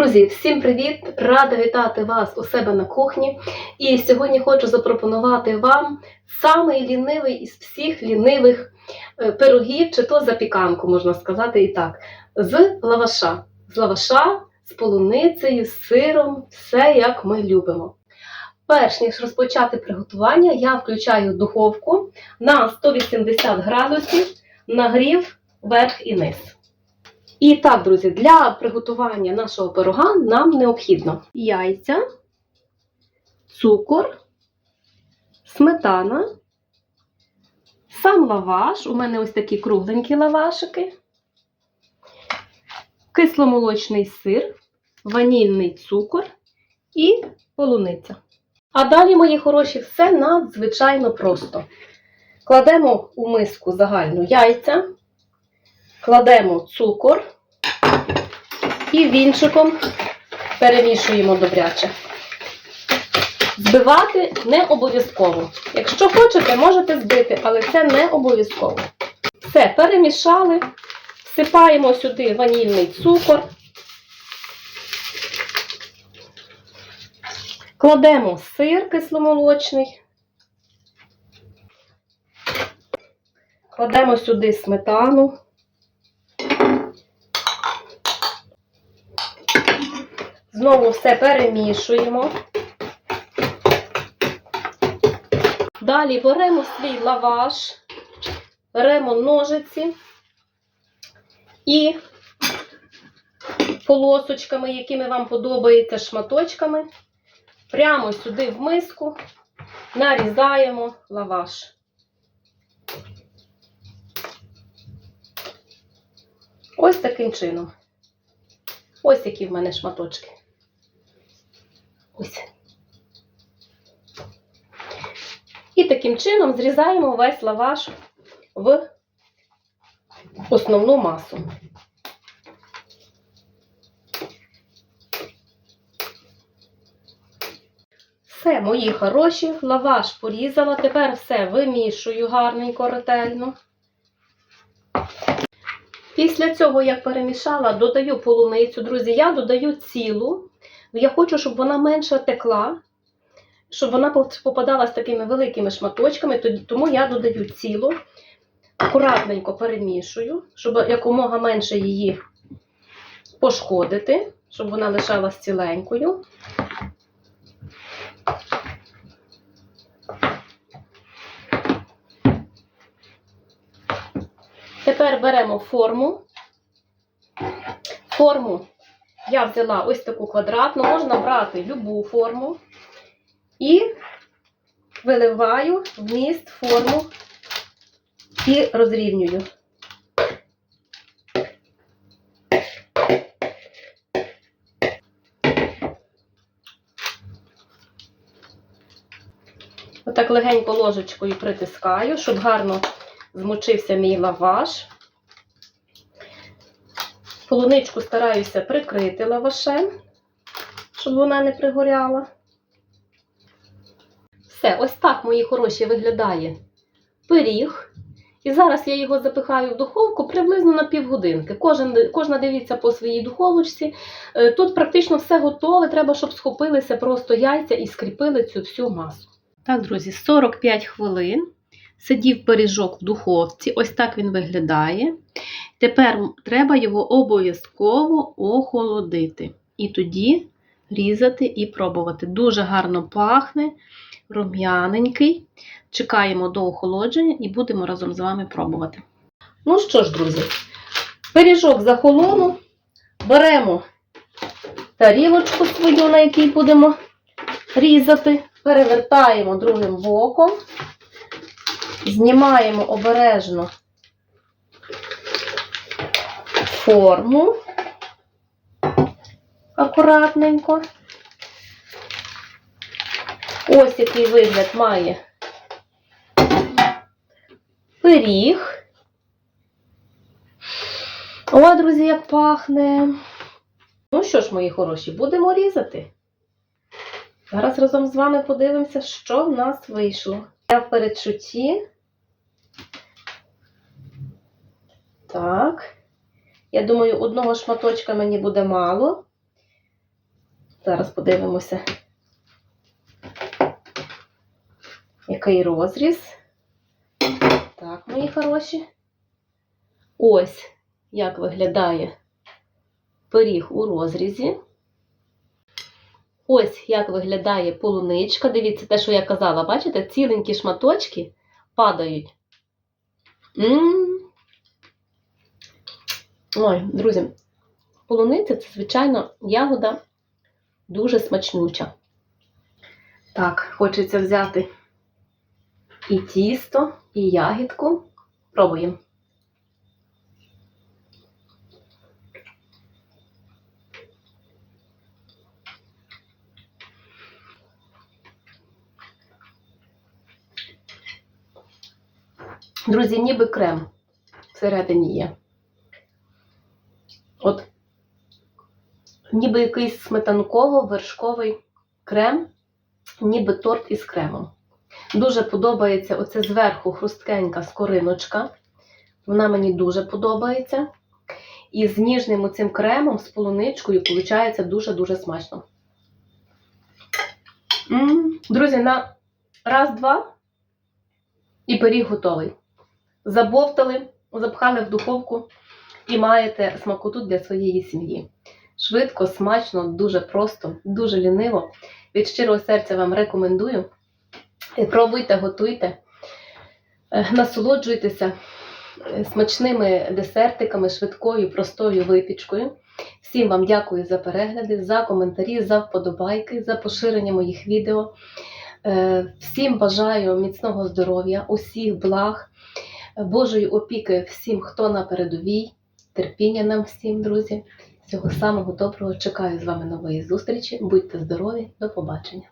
Друзі, всім привіт! Рада вітати вас у себе на кухні. І сьогодні хочу запропонувати вам самий лінивий із всіх лінивих е, пирогів, чи то запіканку, можна сказати і так, з лаваша. З лаваша, з полуницею, з сиром, все як ми любимо. Перш ніж розпочати приготування, я включаю духовку на 180 градусів, нагрів верх і низ. І так, друзі, для приготування нашого пирога нам необхідно яйця, цукор, сметана, сам лаваш. У мене ось такі кругленькі лавашики, кисломолочний сир, ванільний цукор і полуниця. А далі, мої хороші, все надзвичайно просто. Кладемо у миску загальну яйця, кладемо цукор і вінчиком перемішуємо добряче. Збивати не обов'язково. Якщо хочете, можете збити, але це не обов'язково. Все, перемішали, всипаємо сюди ванільний цукор, кладемо сир кисломолочний, кладемо сюди сметану. Знову все перемішуємо. Далі беремо свій лаваш, беремо ножиці і полосочками, якими вам подобається, шматочками, прямо сюди в миску нарізаємо лаваш. Ось таким чином. Ось які в мене шматочки. Ось. І таким чином зрізаємо весь лаваш в основну масу. Все, мої хороші, лаваш порізала. Тепер все вимішую гарненько, ретельно. Після цього, як перемішала, додаю полуницю. Друзі, я додаю цілу. Я хочу, щоб вона менше текла, щоб вона попадала з такими великими шматочками, тому я додаю цілу, акуратненько перемішую, щоб якомога менше її пошкодити, щоб вона лишалась ціленькою. Тепер беремо форму. Форму я взяла ось таку квадратну, можна брати любу форму і виливаю вміст форму і розрівнюю. Отак легенько ложечкою притискаю, щоб гарно змочився мій лаваш. Полуничку стараюся прикрити лавашем, щоб вона не пригоряла. Все, ось так, мої хороші, виглядає пиріг. І зараз я його запихаю в духовку приблизно на півгодинки. Кожен, кожна дивіться по своїй духовочці. Е, Тут практично все готове, треба, щоб схопилися просто яйця і скріпили цю всю масу. Так, друзі, 45 хвилин. Сидів пиріжок в духовці, ось так він виглядає. Тепер треба його обов'язково охолодити. І тоді різати і пробувати. Дуже гарно пахне, рум'яненький. Чекаємо до охолодження і будемо разом з вами пробувати. Ну що ж, друзі, пиріжок захолонув, беремо тарілочку свою, на якій будемо різати, перевертаємо другим боком. Знімаємо обережно форму акуратненько. Ось який вигляд має пиріг. О, друзі, як пахне. Ну що ж, мої хороші, будемо різати. Зараз разом з вами подивимося, що в нас вийшло. Я в передчутті. Так. Я думаю, одного шматочка мені буде мало. Зараз подивимося, який розріз. Так, мої хороші. Ось як виглядає пиріг у розрізі. Ось як виглядає полуничка. Дивіться, те, що я казала, бачите, ціленькі шматочки падають. М. Ой, друзі, полуниця це, звичайно, ягода дуже смачнюча. Так, хочеться взяти і тісто, і ягідку. Пробуємо. Друзі, ніби крем всередині є. От, ніби якийсь сметанково-вершковий крем, ніби торт із кремом. Дуже подобається оце зверху хрусткенька скориночка. Вона мені дуже подобається. І з ніжним оцим кремом, з полуничкою, виходить дуже-дуже смачно. М, Друзі, на раз-два і пиріг готовий. Забовтали, запхали в духовку і маєте смакоту для своєї сім'ї. Швидко, смачно, дуже просто, дуже ліниво. Від щирого серця вам рекомендую. Пробуйте, готуйте, е, насолоджуйтеся е, смачними десертиками, швидкою, простою випічкою. Всім вам дякую за перегляди, за коментарі, за вподобайки, за поширення моїх відео. Е, Всім бажаю міцного здоров'я, усіх благ, Божої опіки всім, хто на передовій, терпіння нам всім, друзі. Всього самого доброго. Чекаю з вами нової зустрічі. Будьте здорові, до побачення.